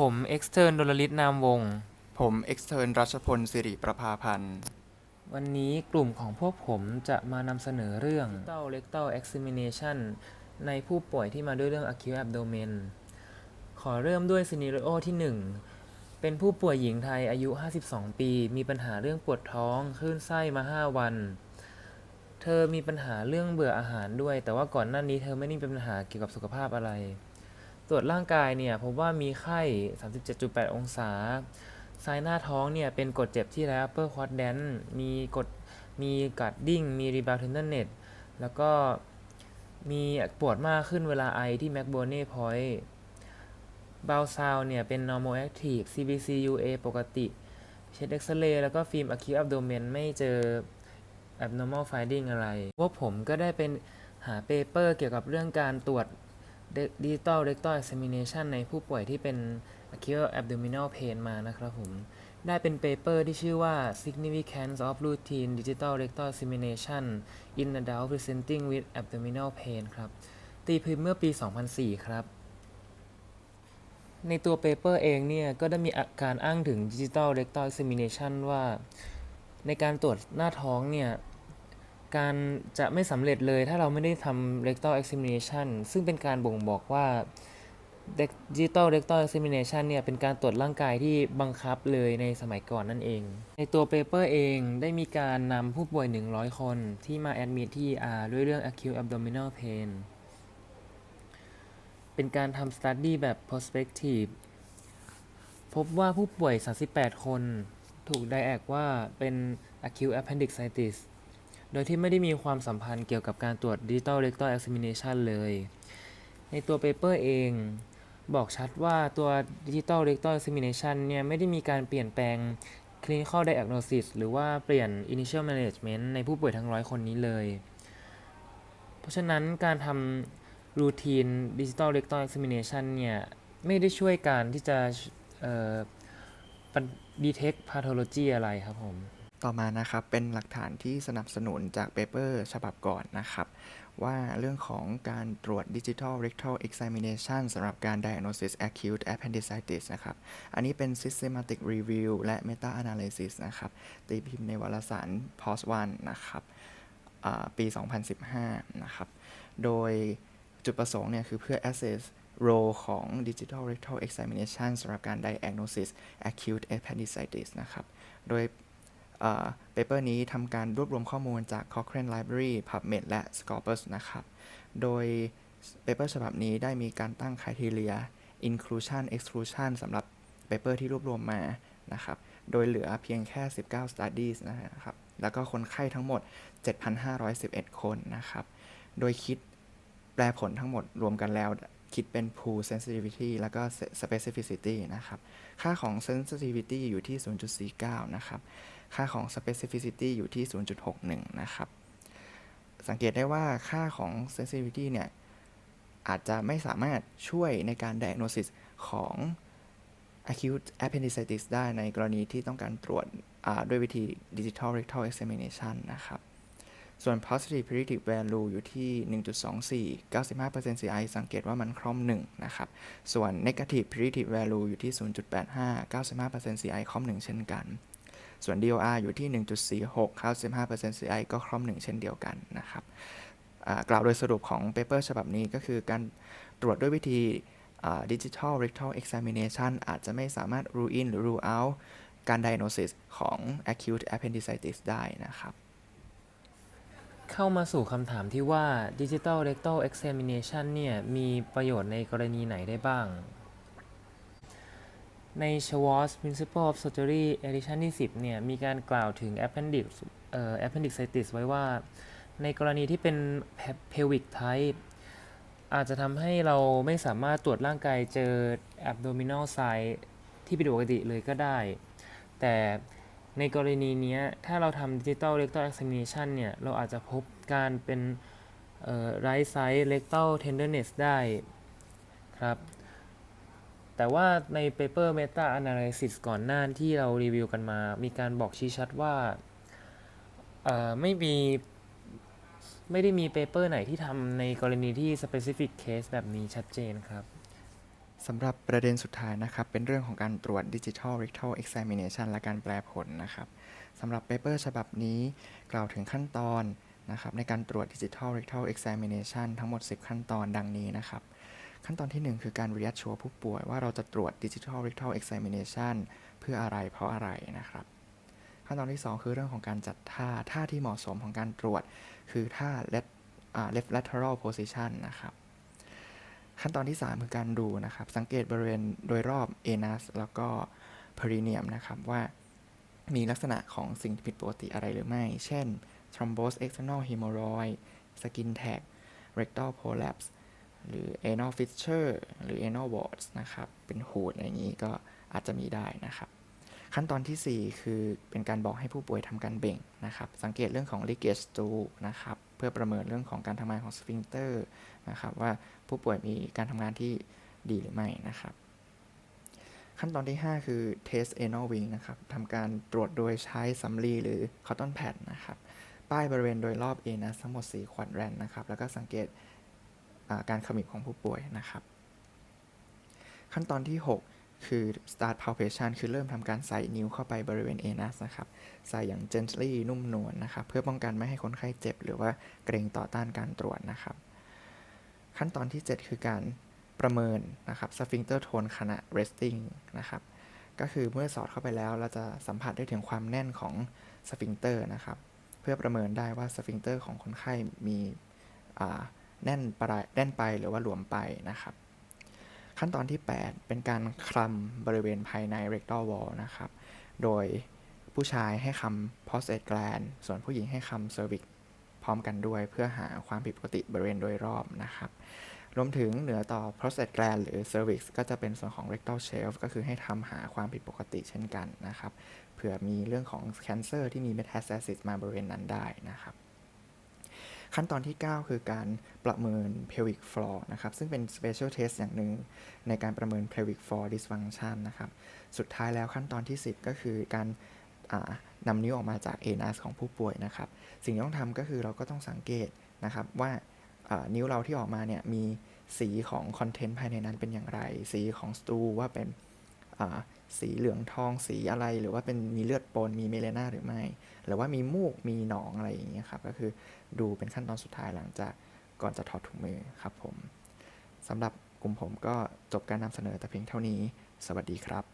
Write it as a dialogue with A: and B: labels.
A: ผมเอ็กซ์เทิร์นดลลิตนามวงศ์
B: ผมเอ็กซ์เทิร์นรัชพลสิริประภาพันธ์
A: วันนี้กลุ่มของพวกผมจะมานำเสนอเรื่อง Rectal Rectal Examination ในผู้ป่วยที่มาด้วยเรื่อง Acute Abdomen ขอเริ่มด้วยซีนิโอที่ 1 เป็นผู้ป่วยหญิงไทยอายุ 52 ปี มีปัญหาเรื่องปวดท้องคลื่นไส้มา 5 วัน เธอมีปัญหาเรื่องเบื่ออาหารด้วย แต่ว่าก่อนหน้านี้เธอไม่ได้มีปัญหาเกี่ยวกับสุขภาพอะไรต รวจร่างกายเนี่ยพบว่ามีไข้ 37.8 องศาซ้ายหน้าท้องเนี่ยเป็นกดเจ็บที่ไร upper quadrant มีกดมีกัดดิ้ง มี rebound tenderness แล้วก็มีปวดมากขึ้นเวลาไอที่ m c b o n e point บาวซาวเนี่ยเป็น normal active CBC UA ปกติ เช็ดเอ็กซเรย์แล้วก็ฟิล์ม acute abdomen ไม่เจอ abnormal finding อะไรพวกผมก็ได้เป็นหาเปเปอร์เกี่ยวกับเรื่องการตรวจ digital rectal examination ในผู้ป่วยที่เป็น acute abdominal pain มานะครับผมได้เป็นเปเปอร์ที่ชื่อว่า significance of routine digital rectal examination in adult presenting with abdominal pain ครับ ตีพิมพ์เมื่อปี 2004 ครับ ในตัวเปเปอร์เองเนี่ย ก็ได้มีาการอ้างถึง digital rectal examination ว่า ในการตรวจหน้าท้องเนี่ย การจะไม่สำเร็จเลยถ้าเราไม่ได้ทำ rectal examination ซึ่งเป็นการบ่งบอกว่า digital rectal examination เนี่ยเป็นการตรวจร่างกายที่บังคับเลยในสมัยก่อนนั่นเอง ในตัวเปเปอร์เองได้มีการนำผู้ป่วย 100 คนที่มาแอดมิทที่ ER ด้วยเรื่อง acute abdominal pain เป็นการทำ study แบบ prospective พบว่าผู้ป่วย 38 คน ถูกไดแอกว่าเป็น acute appendicitis โดยที่ไม่ได้มีความสัมพันธ์เกี่ยวกับการตรวจ digital rectal examination เลย ในตัวเปเปอร์เองบอกชัดว่าตัว digital rectal examination เนี่ยไม่ได้มีการเปลี่ยนแปลง clinical diagnosis หรือว่าเปลี่ยน initial management ในผู้ป่วยทั้งร้อยคนนี้เลย เพราะฉะนั้นการทำ routine digital rectal examination เนี่ยไม่ได้ช่วยการที่จะเอ่อ detect pathology อะไรครับผม
B: ต่อมานะครับเป็นหลักฐานที่สนับสนุนจากเปเปอร์ฉบับก่อนนะครับ ว่าเรื่องของการตรวจ Digital Rectal Examination สำหรับการ Diagnosis Acute Appendicitis นะครับ อันนี้เป็น Systematic Review และ Meta Analysis นะครับ ตีพิมพ์ในวารสาร POST 1นะครับอ่าปี 2015 นะครับ โดยจุดประสงค์เนี่ยคือเพื่อ assess role ของ Digital Rectal Examination สำหรับการ Diagnosis Acute Appendicitis นะครับ โดย เปเปอร์นี้ทำการรวบรวมข้อมูลจาก Cochrane Library PubMed และ Scopus นะครับ โดยเปเปอร์ฉบับนี้ได้มีการตั้ง criteria inclusion exclusion สำหรับเปเปอร์ที่รวบรวมมานะครับ โดยเหลือเพียงแค่ 19 studies นะครับ แล้วก็คนไข้ทั้งหมด 7,511 คนนะครับ โดยคิดแปลผลทั้งหมดรวมกันแล้วคิดเป็น pool sensitivity แล้วก็ specificity นะครับ ค่าของ sensitivity อยู่ที่ 0.49 นะครับ ค่าของ specificity อยู่ที่ 0.61 นะครับ สังเกตได้ว่าค่าของ sensitivity เนี่ย อาจจะไม่สามารถช่วยในการ diagnosis ของ acute appendicitis ได้ในกรณีที่ต้องการตรวจด้วยวิธี digital rectal examination นะครับ ส่วน positive predictive value อยู่ที่ 1.24 95% CI สังเกตว่ามันคล่อม 1 นะครับ ส่วน negative predictive value อยู่ที่ 0.85 95% CI คล่อม 1 เช่นกัน ส่วน DOR อยู่ที่ 1.46 95% CI ก็คล่อม 1 เช่นเดียวกันนะครับกล่าวโดยสรุปของเปเปอร์ฉบับนี้ก็คือการตรวจด้วยวิธี digital rectal examination อาจจะไม่สามารถ rule in หรือ rule out การ diagnosis ของ acute appendicitis ได้นะครับ
A: เข้ามาสู่คำถามที่ว่า Digital Rectal Examination เนี่ย มีประโยชน์ในกรณีไหนได้บ้าง ใน Schwartz Principle of Surgery Edition ที่ 10 เนี่ย มีการกล่าวถึง appendix เอ่อ appendicitis ไว้ว่า ในกรณีที่เป็น pelvic type อาจจะทำให้เราไม่สามารถตรวจร่างกายเจอ abdominal size ที่ผิดปกติเลยก็ได้ แต่ในกรณีนี้ถ้าเราทำ digital rectal examination เนี่ย เราอาจจะพบการเป็น right side rectal tenderness ได้ครับ แต่ว่าใน paper meta analysis ก่อนหน้าที่เรารีวิวกันมา มีการบอกชี้ชัดว่าไม่มี ไม่ได้มี paper ไหนที่ทำในกรณีที่ specific case แบบนี้ชัดเจนครับ
B: สำหรับประเด็นสุดท้ายนะครับ เป็นเรื่องของการตรวจ Digital Rectal Examination และการแปลผลนะครับสำหรับเปเปอร์ฉบับนี้กล่าวถึงขั้นตอนนะครับในการตรวจ Digital Rectal Examination ทั้งหมด 10 ขั้นตอนดังนี้นะครับ ขั้นตอนทีหนึ่1 คือการ reassure ผู้ป่วยว่าเราจะตรวจ Digital Rectal Examination เพื่ออะไรเพราะอะไรนะครับ ขั้นตอนที่ 2 คือเรื่องของการจัดท่าท่าที่เหมาะสมของการตรวจ คือท่า left left lateral position นะครับขั้นตอนที่ 3 คือการดูนะครับ สังเกตบริเวณโดยรอบ anus แล้วก็ perineum นะครับว่ามีลักษณะของสิ่งผิดปกติอะไรหรือไม่ เช่น thrombosed external hemorrhoid skin tag rectal prolapse หรือ anal fissure หรือ anal warts นะครับ เป็นหูดอะไรอย่างนี้ก็อาจจะมีได้นะครับ ขั้นตอนทีสี่ 4 คือเป็นการบอกให้ผู้ป่วยทำการเบ่งนะครับ สังเกตเรื่องของ leakage stool นะครับ เพื่อประเมินเรื่องของการทำงานของสฟิงเตอร์นะครับว่าผู้ป่วยมีการทำงานที่ดีหรือไม่นะครับขั้นตอนที่ 5 คือ test anal wing นะครับ ทำการตรวจโดยใช้สำลีหรือ cotton pad นะครับ ป้ายบริเวณโดยรอบ anus ทั้งหมด4ควอดแรนนะครับ แล้วก็สังเกต การขมิบของผู้ป่วยนะครับ ขั้นตอนที่ 6 คือ start palpation คือเริ่มทำการใส่นิ้วเข้าไปบริเวณ anus นะครับ ใส่อย่าง gently นุ่มนวลนะครับ เพื่อป้องกันไม่ให้คนไข้เจ็บ หรือว่าเกรงต่อต้านการตรวจนะครับ ขั้นตอนที่ 7 คือการประเมินนะครับ sphincter tone ขณะ resting นะครับก็คือเมื่อสอดเข้าไปแล้วเราจะสัมผัสได้ถึงความแน่นของสฟิงเตอร์นะครับ เพื่อประเมินได้ว่าสฟิงเตอร์ของคนไข้มีอ่า แน่นไปแน่นไปหรือว่าหลวมไปนะครับ ขั้นตอนที่ 8 เป็นการคลำบริเวณภายใน rectal wall นะครับ โดยผู้ชายให้คำ prostate gland ส่วนผู้หญิงให้คำ cervix พร้อมกันด้วยเพื่อหาความผิดปกติบริเวณโดยรอบนะครับ รวมถึงเหนือต่อ prostate gland หรือ cervix ก็จะเป็นส่วนของ rectal shelf ก็คือให้ทำหาความผิดปกติเช่นกันนะครับ เผื่อมีเรื่องของ cancer ที่มี metastasis มาบริเวณนั้นได้นะครับ ขั้นตอนที่ 9 คือการประเมิน pelvic floor นะครับ ซึ่งเป็น special test อย่างหนึ่งในการประเมิน pelvic floor dysfunction นะครับ สุดท้ายแล้วขั้นตอนที่ 10 ก็คือการนำนิ้วออกมาจาก anus ของผู้ป่วยนะครับ สิ่งที่ต้องทำก็คือเราก็ต้องสังเกตนะครับว่านิ้วเราที่ออกมาเนี่ยมีสีของคอนเทนต์ภายในนั้นเป็นอย่างไร สีของสตูว่าเป็น สีเหลืองทองสีอะไร หรือว่าเป็นมีเลือดปนมีเมเลนาหรือไม่ หรือว่ามีมูกมีหนองอะไรอย่างเงี้ยครับ ก็คือดูเป็นขั้นตอนสุดท้ายหลังจากก่อนจะถอดถุงมือครับผมสำหรับกลุ่มผมก็จบการนำเสนอแต่เพียงเท่านี้ สวัสดีครับ